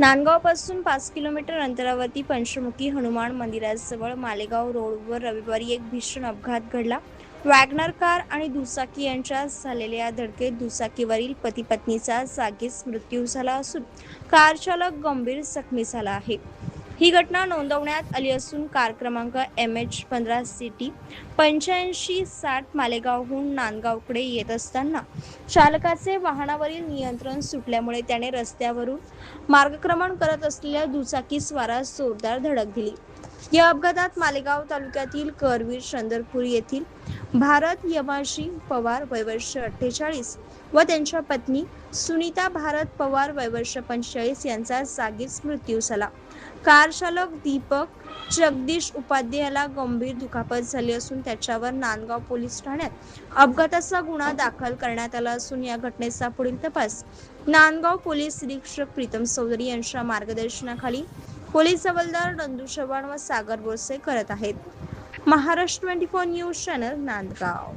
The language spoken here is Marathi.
नांदगावपासून पाच किलोमीटर अंतरावरती पंचमुखी हनुमान मंदिराजवळ मालेगाव रोडवर रविवारी एक भीषण अपघात घडला. वॅगनर कार आणि दुचाकी यांच्या झालेल्या धडकेत दुचाकीवरील पती पत्नीचा जागीच मृत्यू झाला असून कार चालक गंभीर जखमी झाला आहे. ही घटना नोंदवण्यात आली असून कार क्रमांक एम एच पंधरा सी टी पंच्याऐंशी साठ मालेगावहून नांदगावकडे येत असताना चालकाचे वाहनावरील नियंत्रण सुटल्यामुळे त्याने रस्त्यावरून मार्गक्रमण करत असलेल्या दुचाकी स्वारास जोरदार धडक दिली. या अपघातात मालेगाव तालुक्यातील करवीर चंदरपूर येथील भारत यमाशी पवार वयवर्ष अठ्ठेचाळीस व त्यांच्या पत्नी सुनीता भारत पवार वयवर्ष पंचेचाळीस यांचा जागीच मृत्यू झाला. कारचालक दीपक जगदीश उपाध्यायाला गंभीर दुखापत झाली असून त्याच्यावर नांदगाव पोलीस ठाण्यात अपघाताचा गुन्हा दाखल करण्यात आला असून या घटनेचा पुढील तपास नांदगाव पोलीस निरीक्षक प्रीतम चौधरी यांच्या मार्गदर्शनाखाली पोलीस हवालदार नंदू चव्हाण व सागर बोरसे करत आहेत. Maharashtra twenty four news channel Nandgaon.